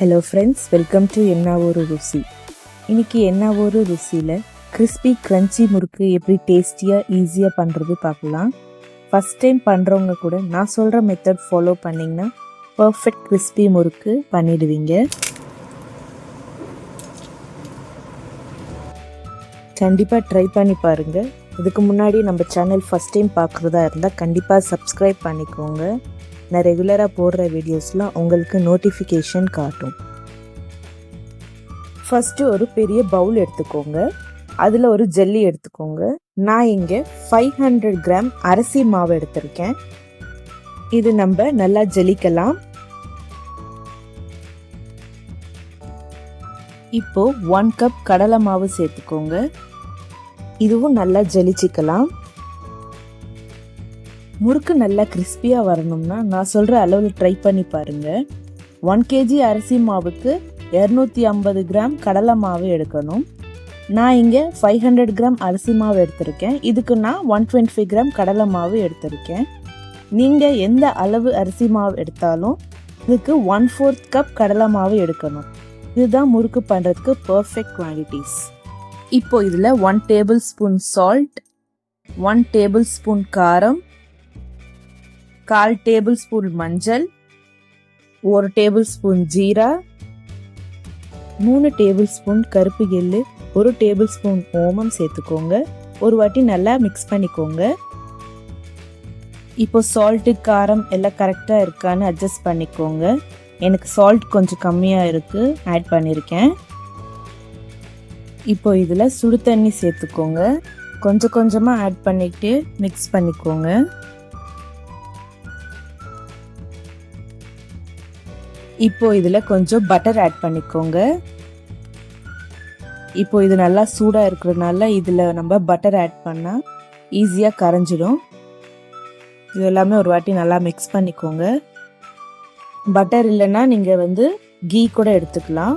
Hello friends welcome to என்ன ஒரு ருசி இன்னைக்கு என்ன ஒரு ருசியில் கிறிஸ்பி க்ரன்ச்சி முறுக்கு எப்படி டேஸ்டியாக ஈஸியாக பண்ணுறது பார்க்கலாம். ஃபஸ்ட் டைம் பண்ணுறவங்க கூட நான் சொல்கிற மெத்தட் ஃபாலோ பண்ணிங்கன்னா பர்ஃபெக்ட் கிறிஸ்பி முறுக்கு பண்ணிடுவீங்க. கண்டிப்பாக ட்ரை பண்ணி பாருங்கள் இதுக்கு முன்னாடி நம்ம சேனல் ஃபஸ்ட் டைம் பார்க்குறதா இருந்தால் கண்டிப்பாக சப்ஸ்கிரைப் பண்ணிக்கோங்க. நான் ரெகுலராக போடுற வீடியோஸ்லாம் உங்களுக்கு நோட்டிஃபிகேஷன் காட்டும். ஃபஸ்ட்டு ஒரு பெரிய பவுல் எடுத்துக்கோங்க. அதில் ஒரு ஜெல்லி எடுத்துக்கோங்க. நான் இங்கே ஃபைவ் ஹண்ட்ரட் கிராம் அரிசி மாவு எடுத்திருக்கேன். இது நம்ம நல்லா ஜெலிக்கலாம். இப்போ ஒன் கப் கடலை மாவு சேர்த்துக்கோங்க. இதுவும் நல்லா ஜெலிச்சிக்கலாம். முறுக்கு நல்லா கிறிஸ்பியாக வரணும்னா நான் சொல்கிற அளவில் ட்ரை பண்ணி பாருங்கள் ஒன் கேஜி அரிசி மாவுக்கு இரநூத்தி ஐம்பது கிராம் கடலை மாவு எடுக்கணும். நான் இங்கே ஃபைவ் ஹண்ட்ரட் கிராம் அரிசி மாவு எடுத்திருக்கேன். இதுக்கு நான் ஒன் டுவெண்ட்டி ஃபைவ் கிராம் கடலை மாவு எடுத்திருக்கேன். நீங்கள் எந்த அளவு அரிசி மாவு எடுத்தாலும் இதுக்கு ஒன் ஃபோர்த் கப் கடலை மாவு எடுக்கணும். இதுதான் முறுக்கு பண்ணுறதுக்கு பர்ஃபெக்ட் குவான்டிட்டிஸ் இப்போ இதில் one tablespoon salt one tablespoon காரம் கால் டேபிள் ஸ்பூன் மஞ்சள் ஒரு டேபிள் ஸ்பூன் ஜீரா மூணு டேபிள் ஸ்பூன் கருப்பு எள்ளு ஒரு டேபிள் ஸ்பூன் ஓமம் சேர்த்துக்கோங்க. ஒரு வாட்டி நல்லா மிக்ஸ் பண்ணிக்கோங்க. இப்போ சால்ட்டு காரம் எல்லாம் கரெக்டாக இருக்கான்னு அட்ஜஸ்ட் பண்ணிக்கோங்க. எனக்கு சால்ட் கொஞ்சம் கம்மியாக இருக்குது ஆட் பண்ணியிருக்கேன் இப்போ இதில் சுடு தண்ணி சேர்த்துக்கோங்க. கொஞ்சம் கொஞ்சமாக ஆட் பண்ணிட்டு மிக்ஸ் பண்ணிக்கோங்க. இப்போ இதில் கொஞ்சம் பட்டர் ஆட் பண்ணிக்கோங்க. இப்போ இது நல்லா சூடாக இருக்கிறதுனால இதில் நம்ம பட்டர் ஆட் பண்ணால் ஈஸியாக கரைஞ்சிடும். இது எல்லாமே ஒரு வாட்டி நல்லா மிக்ஸ் பண்ணிக்கோங்க. பட்டர் இல்லைன்னா நீங்கள் வந்து கீ கூட எடுத்துக்கலாம்.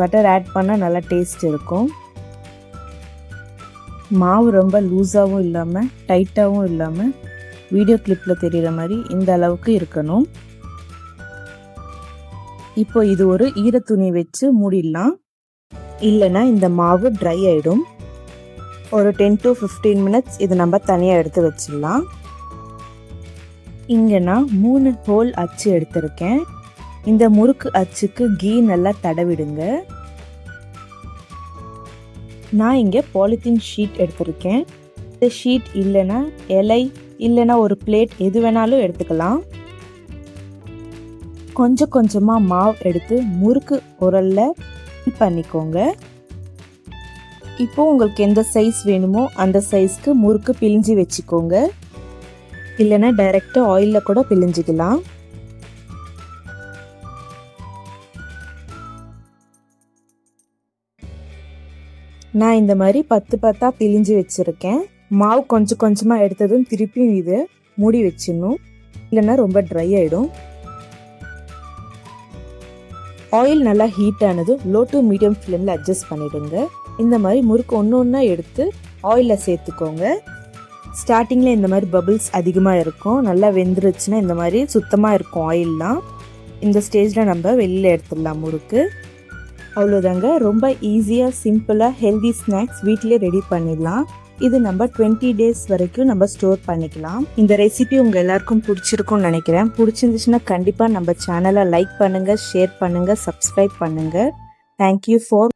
பட்டர் ஆட் பண்ணால் நல்லா டேஸ்ட் இருக்கும். மாவு ரொம்ப லூஸாகவும் இல்லாமல் டைட்டாகவும் இல்லாமல் வீடியோ கிளிப்பில் தெரிகிற மாதிரி இந்த அளவுக்கு இருக்கணும். இப்போ இது ஒரு ஈர துணி வச்சு மூடிடலாம். இல்லைன்னா இந்த மாவு ட்ரை ஆகிடும் ஒரு டென் டு ஃபிஃப்டீன் மினிட்ஸ் இது நம்ம தனியாக எடுத்து வச்சிடலாம். இங்கே நான் மூணு ஹோல் அச்சு எடுத்திருக்கேன். இந்த முறுக்கு அச்சுக்கு கீ நல்லா தடவிடுங்க. நான் இங்கே பாலித்தீன் ஷீட் எடுத்திருக்கேன். இந்த ஷீட் இல்லைன்னா இலை இல்லைன்னா ஒரு பிளேட் எது வேணாலும் எடுத்துக்கலாம். கொஞ்சம் கொஞ்சமாக மாவு எடுத்து முறுக்கு உரலில் பண்ணிக்கோங்க. இப்போ உங்களுக்கு எந்த சைஸ் வேணுமோ அந்த சைஸ்க்கு முறுக்கு பிழிஞ்சு வச்சுக்கோங்க. இல்லைன்னா டைரெக்டாக ஆயிலில் கூட பிழிஞ்சிக்கலாம். நான் இந்த மாதிரி பத்து பத்தாக பிழிஞ்சு வச்சுருக்கேன். மாவு கொஞ்சம் கொஞ்சமாக எடுத்ததும் திருப்பியும் இது மூடி வச்சிடணும். இல்லைன்னா ரொம்ப ட்ரை ஆகிடும் ஆயில் நல்லா ஹீட் ஆனது லோ டு மீடியம் ஃப்ளேமில் அட்ஜஸ்ட் பண்ணிவிடுங்க இந்த மாதிரி முறுக்கு ஒன்று ஒன்றா எடுத்து ஆயிலில் சேர்த்துக்கோங்க. ஸ்டார்டிங்கில் இந்த மாதிரி பபிள்ஸ் அதிகமாக இருக்கும். நல்லா வெந்துருச்சுன்னா இந்த மாதிரி சுத்தமாக இருக்கும் ஆயிலெலாம் இந்த ஸ்டேஜில் நம்ம வெளியில் எடுத்துடலாம் முறுக்கு. அவ்வளோதாங்க ரொம்ப ஈஸியாக சிம்பிளாக ஹெல்தி ஸ்நாக்ஸ் வீட்டிலே ரெடி பண்ணிடலாம். இது நம்ம டுவெண்ட்டி டேஸ் வரைக்கும் நம்ம ஸ்டோர் பண்ணிக்கலாம். இந்த ரெசிபி உங்கள் எல்லாருக்கும் பிடிச்சிருக்கும்னு நினைக்கிறேன். பிடிச்சிருந்துச்சுன்னா கண்டிப்பாக நம்ம சேனலை லைக் பண்ணுங்கள் ஷேர் பண்ணுங்கள் சப்ஸ்கிரைப் பண்ணுங்கள் தேங்க்யூ ஃபார்